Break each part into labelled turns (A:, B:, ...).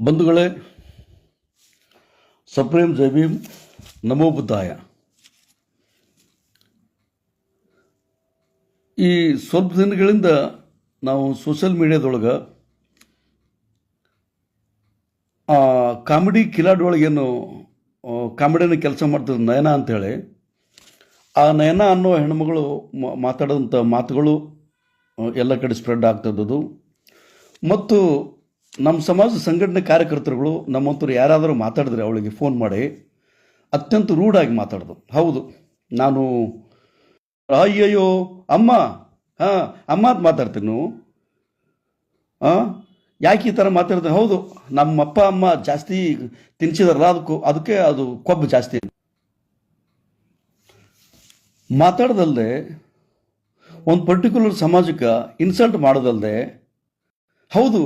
A: ಬಂಧುಗಳೇ ಸಪ್ರೇಮ್ ಜಬೀಮ್ ನಮೋ ಬುದ್ಧಾಯ ಈ ಸ್ವಲ್ಪ ದಿನಗಳಿಂದ ನಾವು ಸೋಷಲ್ ಮೀಡಿಯಾದೊಳಗೆ ಆ ಕಾಮಿಡಿ ಕಿಲಾಡಿ ಕಾಮಿಡಿಯನ್ನು ಕೆಲಸ ಮಾಡ್ತಿದ್ರು ನಯನ ಅಂಥೇಳಿ ಆ ನಯನ ಅನ್ನೋ ಹೆಣ್ಮಗಳು ಮಾತಾಡೋಂಥ ಮಾತುಗಳು ಎಲ್ಲ ಕಡೆ ಸ್ಪ್ರೆಡ್ ಆಗ್ತದದು ಮತ್ತು ನಮ್ಮ ಸಮಾಜ ಸಂಘಟನೆ ಕಾರ್ಯಕರ್ತರುಗಳು ನಮ್ಮಂತರು ಯಾರಾದರೂ ಮಾತಾಡಿದ್ರೆ ಅವಳಿಗೆ ಫೋನ್ ಮಾಡಿ, ಅತ್ಯಂತ ರೂಢಾಗಿ ಮಾತಾಡೋದು. ಹೌದು, ನಾನು, ಅಯ್ಯಯ್ಯೋ, ಅಮ್ಮ, ಹಾಂ, ಅಮ್ಮ ಅಂತ ಮಾತಾಡ್ತೀನಿ ನೀವು. ಹಾಂ ಯಾಕೆ ಈ ಥರ ಮಾತಾಡ್ತೀನಿ ಹೌದು ನಮ್ಮ ಅಪ್ಪ ಅಮ್ಮ ಜಾಸ್ತಿ ತಿನ್ಸಿದಾರಲ್ಲ ಅದಕ್ಕೂ, ಅದಕ್ಕೆ ಅದು ಕೊಬ್ಬು ಜಾಸ್ತಿ. ಮಾತಾಡೋದಲ್ಲದೆ ಒಂದು ಪರ್ಟಿಕ್ಯುಲರ್ ಸಮಾಜಕ್ಕೆ ಇನ್ಸಲ್ಟ್ ಮಾಡೋದಲ್ಲದೆ ಹೌದು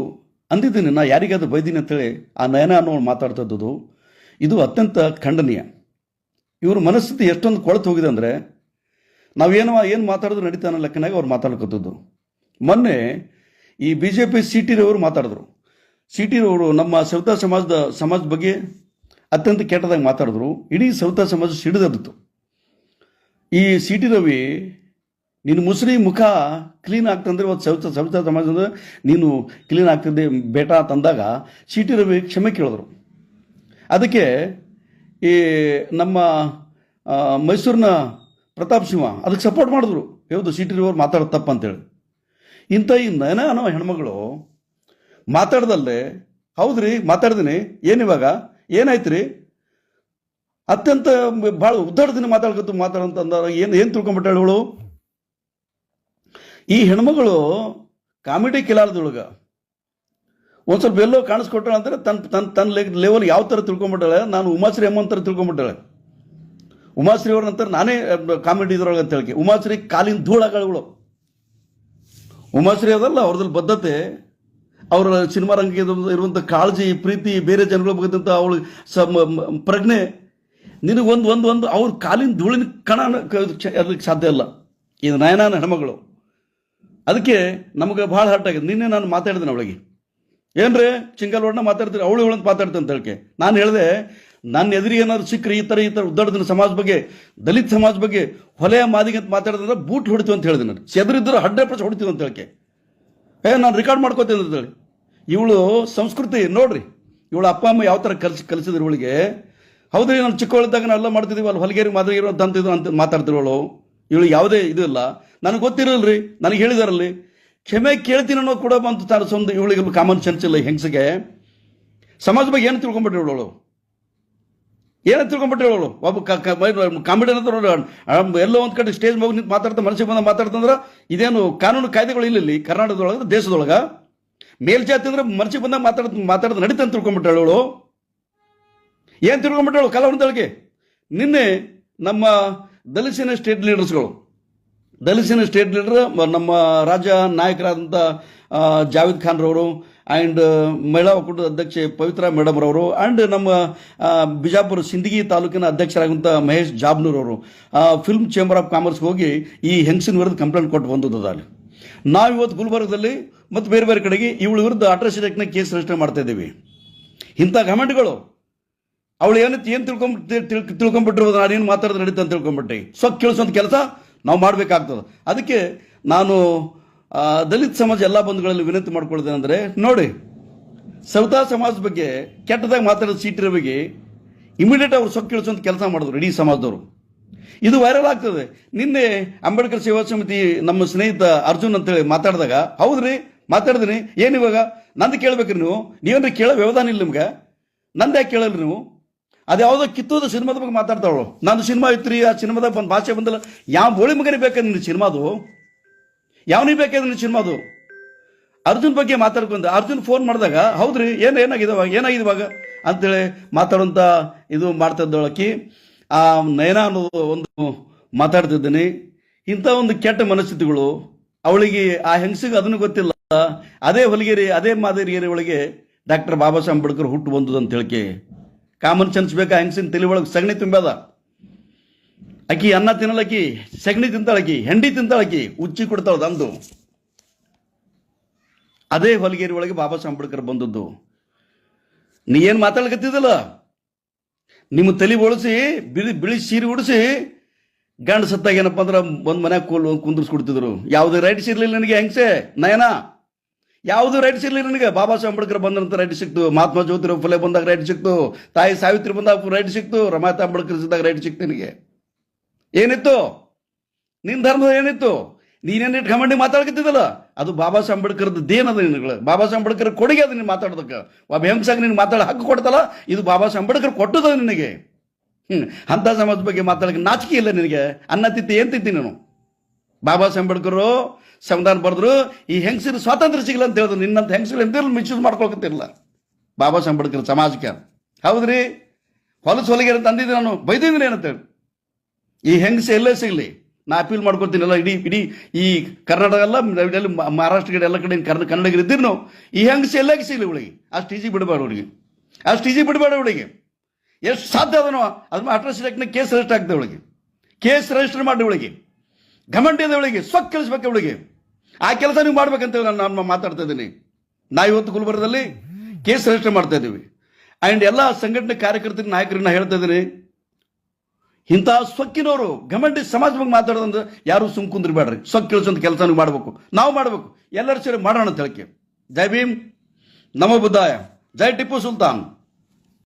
A: ಅಂದಿದ್ದೀನಿ ನಾ ಯಾರಿಗಾದ್ರು ಬೈದೀನಿ ಅಂತೇಳಿ ಆ ನಯನ ಅನ್ನೋರು ಮಾತಾಡ್ತದ್ದು ಇದು ಅತ್ಯಂತ ಖಂಡನೀಯ. ಇವ್ರ ಮನಸ್ಥಿತಿ ಎಷ್ಟೊಂದು ಕೊಳತು ಹೋಗಿದೆ ಅಂದರೆ ನಾವೇನೋ ಏನು ಮಾತಾಡಿದ್ರು ನಡೀತಾ ಅನ್ನೋ ಲೆಕ್ಕನಾಗ ಅವ್ರು ಮಾತಾಡ್ಕೊತದ್ದು. ಮೊನ್ನೆ ಈ ಬಿ ಜೆ ಪಿ ಸಿ ಟಿರವರು ಮಾತಾಡಿದ್ರು. ಸಿ ಟಿರವರು ನಮ್ಮ ಸವಿತಾ ಸಮಾಜದ ಸಮಾಜದ ಬಗ್ಗೆ ಅತ್ಯಂತ ಕೆಟ್ಟದಾಗಿ ಮಾತಾಡಿದ್ರು. ಇಡೀ ಸವಿತಾ ಸಮಾಜ ಸಿಡಿದದ್ದು ಈ ಸಿ ಟಿ ರವಿ ನೀನು ಮುಸ್ರಿ ಮುಖ ಕ್ಲೀನ್ ಆಗ್ತಂದ್ರೆ ಇವತ್ತು ಸವಿತಾ ಸವಿತಾ ಸಮಾಜದ ನೀನು ಕ್ಲೀನ್ ಆಗ್ತಿದ್ದೆ, ಬೇಟ ತಂದಾಗ ಸಿಟಿ ರವಿ ಕ್ಷಮೆ ಕೇಳಿದ್ರು. ಅದಕ್ಕೆ ಈ ನಮ್ಮ ಮೈಸೂರಿನ ಪ್ರತಾಪ್ ಸಿಂಹ ಅದಕ್ಕೆ ಸಪೋರ್ಟ್ ಮಾಡಿದ್ರು. ಹೌದು ಸಿಟಿ ರವಿ ಅವ್ರು ಮಾತಾಡೋದು ತಪ್ಪು ಅಂತೇಳಿ ಇಂಥ ಈ ನಯನ ಅನ್ನೋ ಹೆಣ್ಮಗಳು ಮಾತಾಡ್ದಲ್ಲೇ ಹೌದ್ರಿ ಮಾತಾಡ್ತೀನಿ ಏನಿವಾಗ ಏನಾಯ್ತು ರೀ ಅತ್ಯಂತ ಭಾಳ ಉದ್ದಾಡ್ದಿನಿ ಮಾತಾಡ್ಕೊತು ಮಾತಾಡಂತ ಅಂದಾಗ ಏನು ಏನು ತಿಳ್ಕೊಂಬಿಟ್ಟಾಳು ಇವಳು? ಈ ಹೆಣ್ಮಗಳು ಕಾಮಿಡಿ ಕಿಲಾರದೊಳಗ ಒಂದು ಸ್ವಲ್ಪ ಎಲ್ಲೋ ಕಾಣಿಸ್ಕೊಟ್ಟಾಳ ಅಂದ್ರೆ ತನ್ನ ತನ್ನ ತನ್ನ ಲೆವೆಲ್ ಯಾವ ಥರ ತಿಳ್ಕೊಂಬಿಟ್ಟಾಳೆ, ನಾನು ಉಮಾಶ್ರೀ ಅಮ್ಮ ಅಂತಾರೆ ತಿಳ್ಕೊಂಬಿಟ್ಟಾಳೆ. ಉಮಾಶ್ರೀ ಅವ್ರ ನಂತರ ನಾನೇ ಕಾಮಿಡಿ ಇದ್ರೊಳಗೆ ಅಂತ ಹೇಳಿ ಉಮಾಶ್ರೀ ಕಾಲಿನ ಧೂಳಗಳು ಉಮಾಶ್ರೀ ಅದಲ್ಲ, ಅವ್ರದ್ರಲ್ಲಿ ಬದ್ಧತೆ, ಅವರ ಸಿನಿಮಾ ರಂಗಕ್ಕೆ ಇರುವಂಥ ಕಾಳಜಿ, ಪ್ರೀತಿ, ಬೇರೆ ಜನಗಳ ಬಗ್ಗೆ ಅವಳು ಪ್ರಜ್ಞೆ, ನಿನಗೆ ಒಂದು ಒಂದು ಒಂದು ಅವ್ರ ಕಾಲಿನ ಧೂಳಿನ ಕಣ ಸಾಧ್ಯ ಇಲ್ಲ. ಇದು ನಯನಾನ ಹೆಣ್ಮಗಳು. ಅದಕ್ಕೆ ನಮಗೆ ಭಾಳ ಹರ್ಟ್ ಆಗಿದೆ. ನಿನ್ನೆ ನಾನು ಮಾತಾಡಿದೆ ಅವಳಿಗೆ. ಏನ್ರಿ ಚಿಂಗಲ್ವಣ್ಣ ಮಾತಾಡ್ತೀರಿ, ಅವಳು ಇವಳಂತ ಅಂತ ಮಾತಾಡ್ತೀನಿ ಅಂತ ಹೇಳ್ಕೆ ನಾನು ಹೇಳಿದೆ, ನನ್ನ ಎದುರಿಗೆ ಏನಾದ್ರು ಸಿಕ್ಕರೆ ಈ ಥರ ಈ ಥರ ಉದ್ದಾಡದಿನ ಸಮಾಜ ಬಗ್ಗೆ, ದಲಿತ ಸಮಾಜ ಬಗ್ಗೆ ಹೊಲೆಯ ಮಾದಿಗೆ ಅಂತ ಮಾತಾಡಿದ್ರೆ ಬೂಟ್ ಹೊಡಿತು ಅಂತ ಹೇಳಿದೆ ನಾನು. ಎದುರಿದ್ರೆ ಹಂಡ್ರೆಡ್ ಪರ್ಸೆಂಟ್ ಹೊಡಿತೀವಿ ಅಂತ ಹೇಳ್ಕೆ ಏ, ನಾನು ರೆಕಾರ್ಡ್ ಮಾಡ್ಕೋತೀನಿ ಅಂತ ಹೇಳಿ. ಇವಳು ಸಂಸ್ಕೃತಿ, ನೋಡ್ರಿ. ಇವಳು ಅಪ್ಪ, ಅಮ್ಮ ಯಾವ ಥರ ಕಲಿಸಿ, ಕಲಿಸಿದ್ರು ಇವಳಿಗೆ. ಹೌದ್ರಿ, ನಾನು ಚಿಕ್ಕವಳಿದ್ದಾಗ ನಾನು ಎಲ್ಲ ಮಾಡ್ತಿದ್ದೀವಿ ಅಲ್ಲಿ ಹೊಲಗೇರಿ ಮಾದರಿಗಿರೋ ತಂತಿದ್ರು ಅಂತ ಮಾತಾಡ್ತಿರೋಳು ಇವಳು ಯಾವುದೇ ಇದು ಇಲ್ಲ. ನನಗೆ ಗೊತ್ತಿರಲ್ರಿ, ನನಗೆ ಹೇಳಿದಾರಲ್ಲಿ. ಕ್ಷಮೆ ಕೇಳ್ತೀನಿ ಅನ್ನೋ ಕೂಡ ಬಂತು ತಾನು ಸ್ವಂತ ಇವಳಿಗೆ ಕಾಮನ್ ಸೆನ್ಸ್ ಇಲ್ಲ ಹೆಂಗಸಿಗೆ. ಸಮಾಜ ಬಗ್ಗೆ ಏನು ತಿಳ್ಕೊಂಬಿಟ್ರಿ ಇವಳು ಏನು ತಿಳ್ಕೊಂಬಿಟ್ರಿ ಅವಳು? ಒಬ್ಬ ಕಾಮಿಡಿ ಅಂತ ಎಲ್ಲೋ ಒಂದು ಕಡೆ ಸ್ಟೇಜ್ ಮಗು ನಿಂತು ಮಾತಾಡ್ತಾ ಮನಸ್ಸಿಗೆ ಬಂದ ಮಾತಾಡ್ತಂದ್ರೆ ಇದೇನು ಕಾನೂನು ಕಾಯ್ದೆಗಳು ಇಲ್ಲ ಇಲ್ಲಿ, ಕರ್ನಾಟಕದೊಳಗೆ ದೇಶದೊಳಗೆ. ಮೇಲ್ಜಾತಿ ಅಂದ್ರೆ ಮನಸ್ಸಿಗೆ ಬಂದಾಗ ಮಾತಾಡ್ ಮಾತಾಡೋದು ನಡೀತ ಅಂತ ತಿಳ್ಕೊಂಬಿಟ್ಟಾಳು ಅವಳು ಏನು ತಿಳ್ಕೊಂಬಿಟ್ಟಾಳು ಕಲಾವಿದಳಿಗೆ? ನಿನ್ನೆ ನಮ್ಮ ದಲಿಸಿನ ಸ್ಟೇಟ್ ಲೀಡರ್ಸ್ಗಳು. ದಲಿಸಿನ ಸ್ಟೇಟ್ ಲೀಡರ್ ನಮ್ಮ ರಾಜ್ಯ ನಾಯಕರಾದಂಥ ಜಾವೇದ್ ಖಾನ್ ರವರು ಆ್ಯಂಡ್ ಮಹಿಳಾ ಒಕ್ಕೂಟದ ಅಧ್ಯಕ್ಷೆ ಪವಿತ್ರ ಮೇಡಮ್ ರವರು ಆ್ಯಂಡ್ ನಮ್ಮ ಬಿಜಾಪುರ ಸಿಂದಗಿ ತಾಲೂಕಿನ ಅಧ್ಯಕ್ಷರಾಗುವಂಥ ಮಹೇಶ್ ಜಾಬ್ನೂರ್ ಅವರು ಫಿಲ್ಮ್ ಚೇಂಬರ್ ಆಫ್ ಕಾಮರ್ಸ್ಗೆ ಹೋಗಿ ಈ ಹೆಂಗಸಿನ ವಿರುದ್ಧ ಕಂಪ್ಲೇಂಟ್ ಕೊಟ್ಟು ಬಂದದ್ದು ಅಲ್ಲಿ. ನಾವು ಇವತ್ತು ಗುಲ್ಬರ್ಗದಲ್ಲಿ ಮತ್ತು ಬೇರೆ ಬೇರೆ ಕಡೆಗೆ ಇವಳ ವಿರುದ್ಧ ಅಟ್ರಾಸಿಟಿ ಆ್ಯಕ್ಟ್ನ ಕೇಸ್ ರಿಜಿಸ್ಟರ್ ಮಾಡ್ತಾ ಇದ್ದೀವಿ. ಇಂಥ ಗಮೆಂಟ್ಗಳು ಅವಳು ಏನು ಏನು ತಿಳ್ಕೊಂಡ್ ತಿಳ್ಕೊಂಬಿಟ್ಟಿರ್ಬೋದು ನಾನೇನು ಮಾತಾಡೋದು ನಡೀತು ಅಂತ ತಿಳ್ಕೊಂಬಿಟ್ಟೆ ಸೊ ಕೇಳಿಸೋಂಥ ಕೆಲಸ ನಾವು ಮಾಡಬೇಕಾಗ್ತದೆ. ಅದಕ್ಕೆ ನಾನು ದಲಿತ ಸಮಾಜ ಎಲ್ಲ ಬಂಧುಗಳಲ್ಲಿ ವಿನಂತಿ ಮಾಡ್ಕೊಳ್ತೇನೆಂದರೆ ನೋಡಿ, ಸವಿತಾ ಸಮಾಜದ ಬಗ್ಗೆ ಕೆಟ್ಟದಾಗಿ ಮಾತಾಡೋದು ಸೀಟಿರ ಬಗ್ಗೆ ಇಮಿಡಿಯೇಟ್ ಅವ್ರು ಸೊಕ್ಕು ಕೇಳಿಸೋಂಥ ಕೆಲಸ ಮಾಡಿದ್ರು ಇಡೀ ಸಮಾಜದವರು. ಇದು ವೈರಲ್ ಆಗ್ತದೆ. ನಿನ್ನೆ ಅಂಬೇಡ್ಕರ್ ಸೇವಾ ಸಮಿತಿ ನಮ್ಮ ಸ್ನೇಹಿತ ಅರ್ಜುನ್ ಅಂತೇಳಿ ಮಾತಾಡಿದಾಗ, ಹೌದ್ರಿ, ಮಾತಾಡಿದ್ರಿ, ಏನು ಇವಾಗ? ನಂದು ಕೇಳ್ಬೇಕ್ರಿ ನೀವು. ನೀವೇನು ಕೇಳೋ ವ್ಯವಧಾನ ಇಲ್ಲ ನಿಮ್ಗೆ? ನಂದು ಯಾಕೆ ಕೇಳಲ್ರಿ ನೀವು? ಅದು ಯಾವುದೋ ಕಿತ್ತೋದ ಸಿನಿಮಾದ ಬಗ್ಗೆ ಮಾತಾಡ್ತಾವಳು ನಾನು ಸಿನಿಮಾ ಇತ್ತು ರೀ ಆ ಸಿನಿಮಾದಾಗ ಒಂದು ಭಾಷೆ ಬಂದಿಲ್ಲ. ಯಾವ ಬೋಳಿ ಮಗನೇ ಬೇಕಾದ್ರೆ ನಿನ್ನ ಸಿನಿಮಾದು? ಯಾವನಿಗೆ ಬೇಕಾದ್ರೆ ನಿನ್ನ ಸಿನಿಮಾದು? ಅರ್ಜುನ್ ಬಗ್ಗೆ ಮಾತಾಡ್ಕೊಂಡ, ಅರ್ಜುನ್ ಫೋನ್ ಮಾಡಿದಾಗ, ಹೌದ್ರಿ, ಏನು, ಏನಾಗಿದೆ ಏನಾಗಿದೆ ಇವಾಗ? ಅಂತೇಳಿ ಮಾತಾಡುವಂಥ ಇದು ಮಾಡ್ತಾ ಆ ನಯನ ಅನ್ನೋದು ಒಂದು ಮಾತಾಡ್ತಿದ್ದೀನಿ. ಇಂಥ ಒಂದು ಕೆಟ್ಟ ಮನಸ್ಥಿತಿಗಳು, ಅವಳಿಗೆ ಆ ಹೆಂಗಸಿಗೆ ಅದನ್ನು ಗೊತ್ತಿಲ್ಲ. ಅದೇ ಹೊಲಗೇರಿ, ಅದೇ ಮಾದರಿಗೇರಿ ಒಳಗೆ ಡಾಕ್ಟರ್ ಬಾಬಾ ಸಾಹೇಬ್ ಅಂಬೇಡ್ಕರ್ ಹುಟ್ಟು ಬಂದದಂತ ಹೇಳಿಕೆ ಕಾಮನ್ ಸೆನ್ಸ್ ಬೇಕಾ? ಹೆಂಗಸಿನ ತಲೆ ಒಳಗೆ ಸಗಣಿ ತುಂಬದ ಅಕ್ಕಿ ಅನ್ನ ತಿನ್ನಲಕ್ಕಿ ಸಗಣಿ ತಿಂತಾಳಕಿ, ಹೆಂಡಿ ತಿಂತಾಳಕಿ, ಉಚ್ಚಿ ಕೊಡ್ತಾಳ ಅಂದು ಅದೇ ಹೊಲಗೇರಿ ಒಳಗೆ ಬಾಬಾ ಸಾಹೇಬ್ ಅಂಬೇಡ್ಕರ್ ಬಂದದ್ದು. ನೀ ಏನು ಮಾತಾಡ್ಕತ್ತಿದ್ದಲ್ಲ ನಿಮ್ಮ ತಲೆ ಒಳಿಸಿ, ಬಿಳಿ ಬಿಳಿ ಸೀರೆ ಉಡಿಸಿ, ಗಂಡ ಸತ್ತಾಗ ಏನಪ್ಪ ಅಂದ್ರೆ ಒಂದು ಮನ್ಯಾಗ ಕೂಲ್ ಕುಂದಿರ್ಸ್ಕೊಡ್ತಿದ್ರು. ಯಾವುದೇ ರೈಟ್ಸ್ ಇರಲಿಲ್ಲ ನನಗೆ ಹೆಂಗ್ಸೆ? ನಯನ? ಯಾವುದು ರೈಟ್ ಸಿಗ್ಲಿ ನನಗೆ? ಬಾಬಾ ಸಾಹೇಬ್ ಅಂಬೇಡ್ಕರ್ ಬಂದಂತ ರೈಟ್ ಸಿಕ್ತು. ಮಹಾತ್ಮ ಜ್ಯೋತಿರಾವ್ ಫುಲೆ ಬಂದಾಗ ರೈಟ್ ಸಿಕ್ತು. ತಾಯಿ ಸಾವಿತ್ರಿ ಬಂದಾಗ ರೈಟ್ ಸಿಕ್ತು. ರಮಾತಾ ಅಂಬೇಡ್ಕರ್ ಸಿದ್ದಾಗ ರೈಟ್ ಸಿಕ್ತು ನಿನಗೆ. ಏನಿತ್ತು? ನಿನ್ನ ಧರ್ಮದ ಏನಿತ್ತು? ನೀನೇನು ಘಮಂಡಿ ಮಾತಾಡ್ಕತ್ತಿದ್ದಲ್ಲ ಅದು ಬಾಬಾ ಸಾಹೇಬ್ ಅಂಬೇಡ್ಕರ್ದು ದೇನದ ನಿನಗಳು ಬಾಬಾ ಸಾಹೇಬ್ ಅಂಬೇಡ್ಕರ್ ಕೊಡುಗೆ ಅದು ನೀನು ಮಾತಾಡೋದಕ್ಕೆ. ಒಬ್ಬ ಹೆಂಗಸಾಗಿ ನೀನು ಮಾತಾಡೋ ಹಕ್ಕು ಕೊಡ್ತಲ್ಲ? ಇದು ಬಾಬಾ ಸಾಹೇಬ್ ಅಂಬೇಡ್ಕರ್ ಕೊಟ್ಟದ ನಿನಗೆ. ಹ್ಞೂ ಅಂಥ ಸಮಾಜದ ಬಗ್ಗೆ ಮಾತಾಡಕ್ಕೆ ನಾಚಿಕೆ ಇಲ್ಲ ನಿನಗೆ. ಅನ್ನ ತಿತ್ತಿ ಏನ್ ತಿತ್ತಿ ನೀನು? ಬಾಬಾ ಸಾಹೇಬ್ ಅಂಬೇಡ್ಕರು ಸಂವಿಧಾನ ಬರೆದ್ರು, ಈ ಹೆಂಗಸಿನ ಸ್ವಾತಂತ್ರ್ಯ ಸಿಗಲ್ಲ ಅಂತ ಹೇಳಿದ್ರು. ನಿನ್ನಂತ ಹೆಂಗಸರು ಎಂದಿರಲು ಮಿಸ್ಯೂಸ್ ಮಾಡ್ಕೊಳ್ಕತ್ತಿರಲ್ಲ. ಬಾಬಾ ಸಾಹೇಬ್ ಸಮಾಜಕ್ಕೆ. ಹೌದ್ರಿ? ಹೊಲಸು ಹೊಲಿಗೆರ ಅಂತ ಅಂದಿದ್ದೆ ನಾನು. ಬೈದಿದ್ದೀನಿ ಏನಂತೇಳಿ. ಈ ಹೆಂಗಸ ಎಲ್ಲೇ ಸಿಗಲಿ. ನಾ ಅಪೀಲ್ ಮಾಡ್ಕೊತೀನಲ್ಲ ಇಡೀ ಇಡೀ ಈ ಕರ್ನಾಟಕ ಎಲ್ಲ ಮಹಾರಾಷ್ಟ್ರ ಕಡೆ ಎಲ್ಲ ಕಡೆ ಕರ್ನ, ಕನ್ನಡಿಗರು ಇದ್ದೀರಿ ನಾವು. ಈ ಹೆಂಗಸ ಎಲ್ಲ ಸಿಗಲಿ ಇವಳಿಗೆ? ಅಷ್ಟು ಈಜಿ ಬಿಡಬೇಡ ಅವಳಿಗೆ. ಅಷ್ಟು ಈಜಿ ಬಿಡಬೇಡ ಅವಳಿಗೆ. ಎಷ್ಟು ಸಾಧ್ಯ ಅದನೋ ಅದು ಅಟ್ರಾಸಿಟಿ ಕೇಸ್ ರಿಜಿಸ್ಟರ್ ಆಗ್ತದೆ ಅವಳಿಗೆ. ಕೇಸ್ ರಿಜಿಸ್ಟರ್ ಮಾಡಿ ಅವಳಿಗೆ. ಘಮಂಡಿ ಅದ ಅವಳಿಗೆ. ಆ ಕೆಲಸ ನೀವು ಮಾಡ್ಬೇಕಂತ ನಾನು ನಾನು ಮಾತಾಡ್ತಾ ಇದ್ದೀನಿ. ನಾ ಇವತ್ತು ಗುಲ್ಬರ್ಗದಲ್ಲಿ ಕೇಸ್ ರಿಜಿಸ್ಟರ್ ಮಾಡ್ತಾ ಇದ್ದೀವಿ. ಆ್ಯಂಡ್ ಎಲ್ಲ ಸಂಘಟನೆ ಕಾರ್ಯಕರ್ತರ ನಾಯಕರನ್ನ ಹೇಳ್ತಾ ಇದ್ದೀನಿ. ಇಂಥ ಸೊಕ್ಕಿನವರು ಗಮಂಡಿ ಸಮಾಜ ಬಗ್ಗೆ ಮಾತಾಡೋದಂದ್ರೆ ಯಾರು ಸುಮ್ ಕುಂದ್ರಬೇಡ್ರಿ. ಸೊಕ್ಕ ಕೆಲಸ ನೀವು ಮಾಡಬೇಕು. ನಾವು ಮಾಡಬೇಕು. ಎಲ್ಲರೂ ಸೇರಿ ಮಾಡೋಣ ಅಂತ ಹೇಳಕ್ಕೆ ಜೈ ಭೀಮ್. ನಮ ಬುದ್ಧಾಯ. ಜೈ ಟಿಪ್ಪು ಸುಲ್ತಾನ್.